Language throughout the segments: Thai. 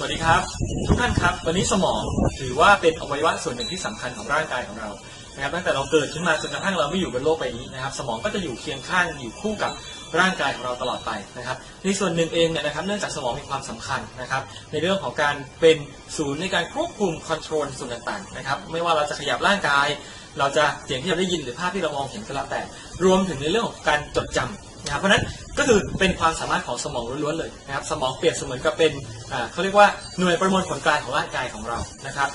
สวัสดีครับ ทุกท่านครับ วันนี้สมองถือว่าเป็นอวัยวะส่วนหนึ่งที่สำคัญของร่างกายของเรานะครับตั้งแต่เราเกิดขึ้นมาจนกระทั่งเราไม่อยู่บนโลกใบนี้นะครับ สมองก็จะอยู่เคียงข้างอยู่คู่กับร่างกายของเราตลอดไปนะครับ ในส่วนหนึ่งเองเนี่ยนะครับ เนื่องจากสมองมีความสำคัญนะครับ ในเรื่องของการเป็นศูนย์ในการควบคุมคอนโทรลส่วนต่างๆนะครับ ไม่ว่าเราจะขยับร่างกาย เราจะเสียงที่เราได้ยินหรือภาพที่เรามองเห็นก็แล้วแต่ รวมถึงในเรื่องของการจดจำ นะครับเพราะนั้นก็คือเป็นความสามารถของสมองล้วนๆเลยนะครับสมองเปรียบเสมือนกับเป็นเขาเรียกว่าหน่วยประมวลผลกลางของร่างกายของเรานะครับ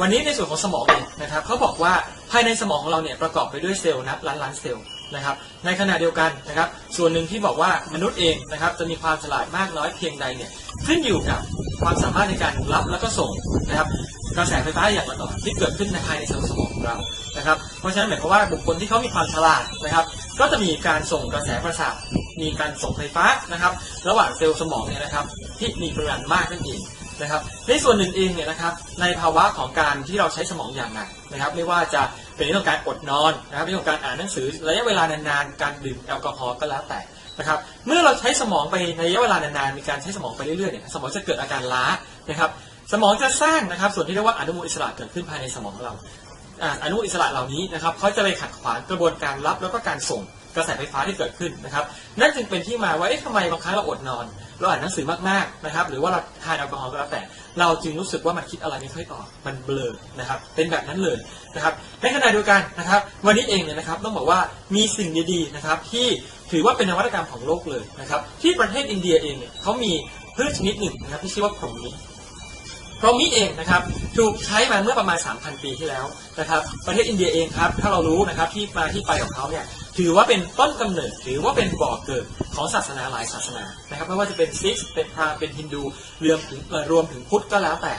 วันนี้ในส่วนของสมองเองนะครับเขาบอกว่าภายในสมองของเราเนี่ยประกอบไปด้วยเซลล์นับล้านล้านเซลล์นะครับในขณะเดียวกันนะครับส่วนหนึ่งที่บอกว่ามนุษย์เองนะครับจะมีความฉลาดมากน้อยเพียงใดเนี่ยขึ้นอยู่กับความสามารถในการรับแล้วก็ส่งนะครับกระแสไฟฟ้าอย่างละต่อที่เกิดขึ้นในภายในสมองของเรานะครับเพราะฉะนั้นหมายความว่าบุคคลที่เขามีความฉลาดนะครับ ก็จะมีการส่งกระแสประสาทมีการส่งไฟฟ้านะครับ ระหว่างเซลล์สมองเนี่ยนะครับที่มีปริมาณมากนั่นเองนะครับ ในส่วนหนึ่งเองเนี่ยนะครับในภาวะของการที่เราใช้สมองอย่างหนักนะครับ ไม่ว่าจะเป็นเรื่องของการอดนอนนะครับเรื่องของการอ่านหนังสือระยะเวลานานๆ การดื่มแอลกอฮอล์ก็แล้วแต่นะครับเมื่อเราใช้สมองไปในระยะเวลานานๆมีการใช้สมองไปเรื่อยๆเนี่ยสมองจะเกิดอาการล้านะครับสมองจะสร้างนะครับส่วนที่เรียกว่าอนุมูลอิสระเกิดขึ้นภายในสมองของเรา อนุอิสระเหล่านี้นะครับเขาจะไปขัดขวางกระบวนการรับแล้วก็การส่งกระแสไฟฟ้าที่เกิดขึ้นนะครับนั่นจึงเป็นที่มาว่าเอ๊ะทำไมบางครั้งเราอดนอน เราอ่านหนังสือมากๆนะครับหรือว่าเราทานแอลกอฮอล์ก็แล้วแต่ เราจึงรู้สึกว่ามันคิดอะไรไม่ค่อยออกมันเบลอนะครับเป็นแบบนั้นเลยนะครับในขณะเดียวกันนะครับ วันนี้เองเนี่ยนะครับต้องบอกว่ามีสิ่งดีๆนะครับที่ถือว่าเป็นนวัตกรรมของโลกเลยนะครับที่ประเทศอินเดียเองเนี่ยเขามีพืชชนิดหนึ่งนะครับที่ชื่อว่าพรหมิ พรหมิเองนะครับถูกใช้มาเมื่อประมาณ 3,000 ปีที่แล้วนะครับ ประเทศอินเดียเองครับถ้าเรารู้นะครับที่มาที่ไปของเขาเนี่ยถือว่าเป็นต้นกำเนิดถือว่าเป็นบ่อเกิดของศาสนาหลายศาสนานะครับไม่ว่าจะเป็นซิกเป็นพราหมณ์เป็นฮินดูรวมถึงรวมถึงพุทธก็แล้วแต่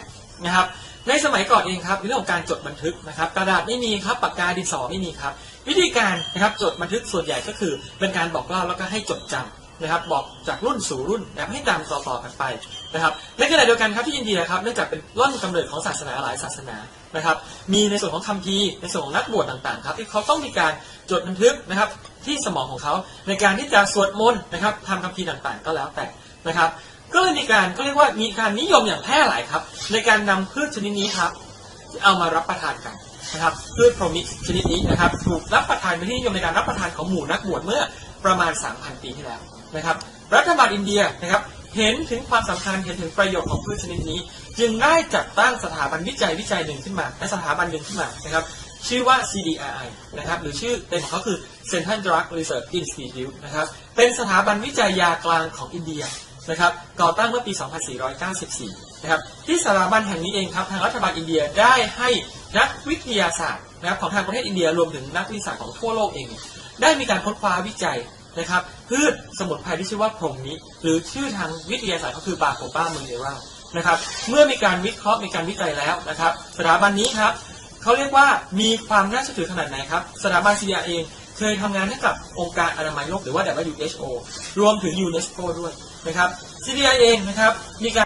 นะครับในสมัยก่อนเองครับในเรื่องของการจดบันทึกนะครับกระดาษไม่มีครับปากกาดินสอไม่มีครับ วิธีการนะครับจดบันทึกส่วนใหญ่ก็คือเป็นการบอกเล่าแล้วก็ให้จดจำ นะครับบอกจากรุ่นสู่รุ่นนะครับให้ตามต่อๆกันไปนะครับในขณะเดียวกันครับที่อินเดียครับเนื่องจากเป็นร่อนกำเนิดของศาสนาหลายศาสนานะครับมีในส่วนของคัมภีร์ในส่วนของนักบวชต่างๆครับที่เขาต้องมีการจดบันทึกนะครับที่สมองของเขาในการที่จะสวดมนต์นะครับทำคัมภีร์ต่างๆ ก็แล้วแต่นะครับ ก็เลยมีการก็เรียกว่ามีการนิยมอย่างแพร่หลายครับ ในการนำพืชชนิดนี้ครับเอามารับประทานกันนะครับพืชโพรมิชนิดนี้นะครับถูกรับประทานเป็นที่นิยมในการรับประทานของหมู่นักบวชเมื่อประมาณ 3,000 ปีที่แล้ว นะครับ รัฐบาลอินเดียนะครับเห็นถึงความสำคัญเห็นถึงประโยชน์ของพืชชนิดนี้ จึงได้จัดตั้งสถาบันวิจัยวิจัยหนึ่งขึ้นมา และสถาบันหนึ่งขึ้นมานะครับชื่อว่า CDRI นะครับหรือชื่อเต็มของเขาคือ Central Drug Research Institute นะครับเป็นสถาบันวิจัยยากลางของอินเดียนะครับก่อตั้งเมื่อปี 2494 นะครับที่สถาบันแห่งนี้เองครับทางรัฐบาลอินเดียได้ให้นักวิทยาศาสตร์นะครับของทางประเทศอินเดียรวมถึงนักวิทยาศาสตร์ของทั่วโลกเอง ได้มีการค้นคว้าวิจัย นะครับพืชสมุนไพรที่ชื่อว่าพรหมิหรือชื่อทางวิทยาศาสตร์ก็คือบาโคป้าเมเนรานะครับเมื่อมีการวิเคราะห์มีการวิจัยแล้วนะครับ สถาบันนี้ครับเขาเรียกว่ามีความน่าเชื่อถือขนาดไหนครับ สถาบัน CDR เองเคยทำงานให้กับองค์การอนามัยโลกหรือว่า WHO รวมถึงยูเนสโกด้วยนะครับ CDI เองนะครับมีการ